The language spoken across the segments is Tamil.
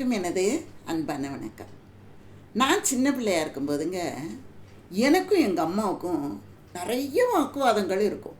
அனைவருக்கும் எனது அன்பான வணக்கம். நான் சின்ன பிள்ளையா இருக்கும்போதுங்க எனக்கும் எங்கள் அம்மாவுக்கும் நிறைய வாக்குவாதங்கள் இருக்கும்.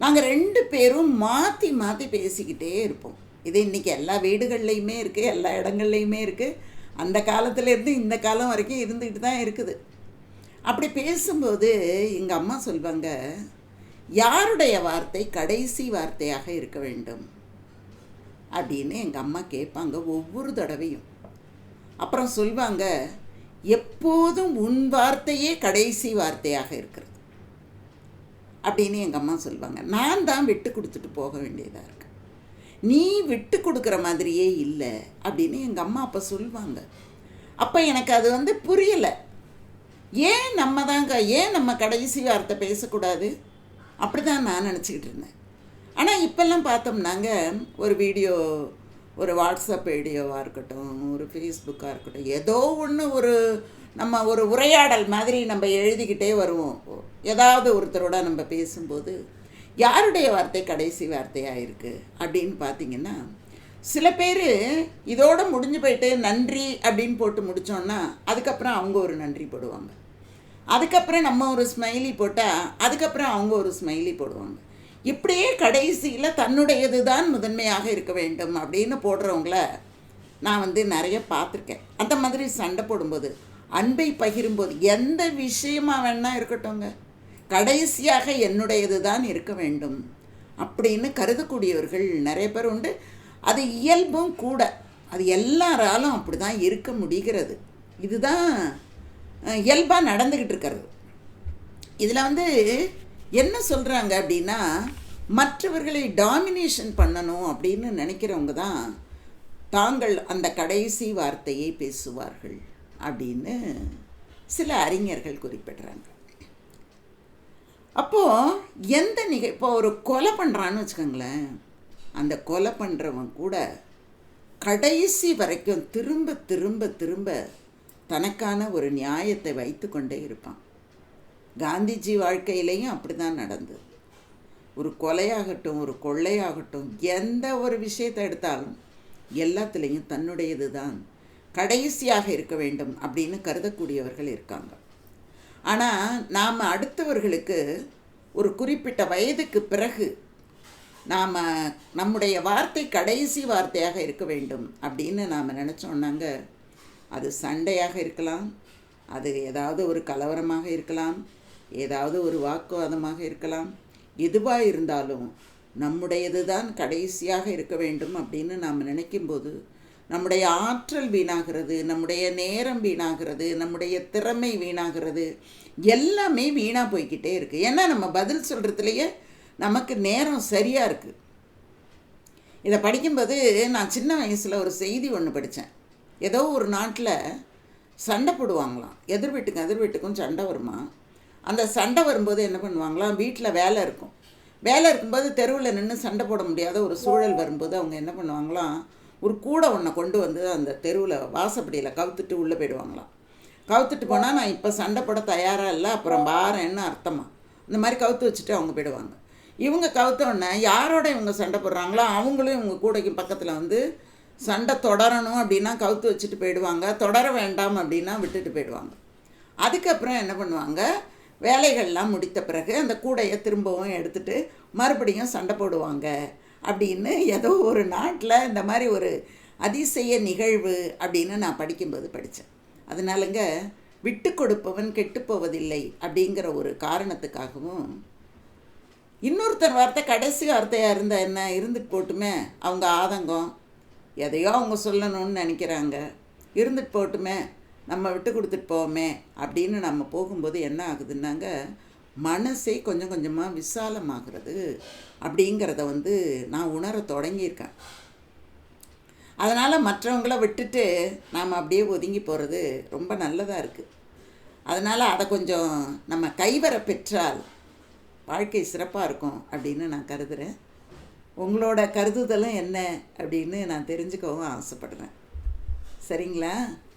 நாங்கள் ரெண்டு பேரும் மாற்றி மாற்றி பேசிக்கிட்டே இருப்போம். இது இன்றைக்கி எல்லா வீடுகள்லையுமே இருக்குது எல்லா இடங்கள்லையுமே இருக்குது அந்த காலத்துலேருந்து இந்த காலம் வரைக்கும் இருந்துக்கிட்டு தான் இருக்குது. அப்படி பேசும்போது எங்கள் அம்மா சொல்வாங்க யாருடைய வார்த்தை கடைசி வார்த்தையாக இருக்க வேண்டும்? அப்படின்னு எங்கள் அம்மா கேட்பாங்க ஒவ்வொரு தடவையும். அப்புறம் சொல்வாங்க எப்போதும் உன் வார்த்தையே கடைசி வார்த்தையாக இருக்கிறது. அப்படின்னு எங்கள் அம்மா சொல்லுவாங்க நான் தான் விட்டு கொடுத்துட்டு போக வேண்டியதாக இருக்கு. நீ விட்டு கொடுக்குற மாதிரியே இல்லை. அப்படின்னு எங்கள் அம்மா அப்போ சொல்லுவாங்க அப்போ எனக்கு அது வந்து புரியலை. ஏன் நம்ம தாங்க ஏன் நம்ம கடைசி வார்த்தை பேசக்கூடாது? அப்படி தான் நான் நினச்சிக்கிட்டு இருந்தேன். ஆனால் இப்போல்லாம் பார்த்தோம்னாங்க ஒரு வீடியோ ஒரு வாட்ஸ்அப் வீடியோவாக இருக்கட்டும் ஒரு ஃபேஸ்புக்காக இருக்கட்டும் ஏதோ ஒன்று ஒரு நம்ம ஒரு உரையாடல் மாதிரி நம்ம எழுதிக்கிட்டே வருவோம். ஏதாவது ஒருத்தரோட நம்ம பேசும்போது யாருடைய வார்த்தை கடைசி வார்த்தையாக இருக்குது அப்படின்னு பார்த்தீங்கன்னா சில பேர் இதோடு முடிஞ்சு போயிட்டு நன்றி அப்படின்னு போட்டு முடித்தோன்னா அதுக்கப்புறம் அவங்க ஒரு நன்றி போடுவாங்க. அதுக்கப்புறம் நம்ம ஒரு ஸ்மைலி போட்டால் அதுக்கப்புறம் அவங்க ஒரு ஸ்மைலி போடுவாங்க. இப்படியே கடைசியில் தன்னுடையது தான் முதன்மையாக இருக்க வேண்டும் அப்படின்னு போடுறவங்கள நான் வந்து நிறைய பார்த்துருக்கேன். அந்த மாதிரி சண்டை போடும்போது அன்பை பகிரும்போது எந்த விஷயமாக வேணால் இருக்கட்டும்ங்க. கடைசியாக என்னுடையது தான் இருக்க வேண்டும் அப்படின்னு கருதக்கூடியவர்கள் நிறைய பேர் உண்டு. அது இயல்பும் கூட அது எல்லாராலும் அப்படி தான் இருக்க முடிகிறது. இதுதான் இயல்பாக நடந்துக்கிட்டு இருக்கிறது. இதில் வந்து என்ன சொல்கிறாங்க அப்படின்னா மற்றவர்களை டாமினேஷன் பண்ணணும் அப்படின்னு நினைக்கிறவங்க தான் தாங்கள் அந்த கடைசி வார்த்தையை பேசுவார்கள் அப்படின்னு சில அறிஞர்கள் குறிப்பிடுறாங்க. அப்போது எந்த நிக இப்போ ஒரு கொலை பண்ணுறான்னு வச்சுக்கோங்களேன். அந்த கொலை பண்ணுறவன் கூட கடைசி வரைக்கும் திரும்ப திரும்ப திரும்ப தனக்கான ஒரு நியாயத்தை வைத்து கொண்டே இருப்பான். காந்திஜி வாழ்க்கையிலையும் அப்படி தான் நடந்தது. ஒரு கொலையாகட்டும் ஒரு கொள்ளையாகட்டும் எந்த ஒரு விஷயத்தை எடுத்தாலும் எல்லாத்துலேயும் தன்னுடையது தான் கடைசியாக இருக்க வேண்டும் அப்படின்னு கருதக்கூடியவர்கள் இருக்காங்க. ஆனால் நாம் அடுத்தவர்களுக்கு ஒரு குறிப்பிட்ட வயதுக்கு பிறகு நாம் நம்முடைய வார்த்தை கடைசி வார்த்தையாக இருக்க வேண்டும் அப்படின்னு நாம் நினச்சோன்னாங்க அது சண்டையாக இருக்கலாம் அது ஏதாவது ஒரு கலவரமாக இருக்கலாம் ஏதாவது ஒரு வாக்குவாதமாக இருக்கலாம். எதுவாக இருந்தாலும் நம்முடையது தான் கடைசியாக இருக்க வேண்டும் அப்படின்னு நாம் நினைக்கும்போது நம்முடைய ஆற்றல் வீணாகிறது நம்முடைய நேரம் வீணாகிறது நம்முடைய திறமை வீணாகிறது எல்லாமே வீணாக போய்கிட்டே இருக்குது ஏன்னா நம்ம பதில் சொல்கிறதுலையே நமக்கு நேரம் சரியாக இருக்குது இதை படிக்கும்போது நான் சின்ன வயசில் ஒரு செய்தி ஒன்று படித்தேன் ஏதோ ஒரு நாட்டில் சண்டை போடுவாங்களாம். எதிர் வீட்டுக்கும் எதிர் வீட்டுக்கும் சண்டை வருமா? அந்த சண்டை வரும்போது என்ன பண்ணுவாங்களாம் வீட்டில் வேலை இருக்கும். வேலை இருக்கும்போது தெருவில் நின்று சண்டை போட முடியாத ஒரு சூழல் வரும்போது அவங்க என்ன பண்ணுவாங்களாம் ஒரு கூடை ஒன்றை கொண்டு வந்து அந்த தெருவில் வாசப்படியில் கவுத்துட்டு உள்ளே போயிடுவாங்களாம். கவுத்துட்டு போனால் நான் இப்போ சண்டை போட தயாராக இல்லை அப்புறம் வாரேன்னு அர்த்தமாக இந்த மாதிரி கவுத்து வச்சுட்டு அவங்க போயிடுவாங்க. இவங்க கவுத்தோடனே யாரோட இவங்க சண்டை போடுறாங்களோ அவங்களும் இவங்க கூடைக்கு பக்கத்தில் வந்து சண்டை தொடரணும் அப்படின்னா கவுத்து வச்சுட்டு போயிடுவாங்க தொடர வேண்டாம் அப்படின்னா விட்டுட்டு போயிடுவாங்க. அதுக்கப்புறம் என்ன பண்ணுவாங்க வேலைகள்லாம் முடித்த பிறகு அந்த கூடையை திரும்பவும் எடுத்துட்டு மறுபடியும் சண்டை போடுவாங்க. அப்படின்னு ஏதோ ஒரு நாட்டில் இந்த மாதிரி ஒரு அதிசய நிகழ்வு அப்படின்னு நான் படிக்கும்போது படித்தேன் அதனாலங்க விட்டு கொடுப்பவன் கெட்டுப்போவதில்லை அப்படிங்கிற ஒரு காரணத்துக்காகவும் இன்னொருத்தர் வார்த்தை கடைசி வார்த்தையாக இருந்தால் என்ன? இருந்துட்டு போட்டுமே அவங்க ஆதங்கம். எதையோ அவங்க சொல்லணும்னு நினைக்கிறாங்க. இருந்துட்டு போட்டுமே நம்ம விட்டு கொடுத்துட்டு போவோமே அப்படின்னு நம்ம போகும்போது என்ன ஆகுதுன்னாங்க மனசே கொஞ்சம் கொஞ்சமாக விசாலமாகிறது அப்படிங்கிறத வந்து நான் உணர தொடங்கியிருக்கேன். அதனால் மற்றவங்கள விட்டுட்டு நாம் அப்படியே ஒதுங்கி போகிறது ரொம்ப நல்லதாக இருக்குது அதனால் அதை கொஞ்சம் நம்ம கைவர பெற்றால் வாழ்க்கை சிறப்பாக இருக்கும் அப்படின்னு நான் கருதுகிறேன் உங்களோட கருதுதலும் என்ன அப்படின்னு நான் தெரிஞ்சுக்கவும் ஆசைப்படுறேன். சரிங்களா?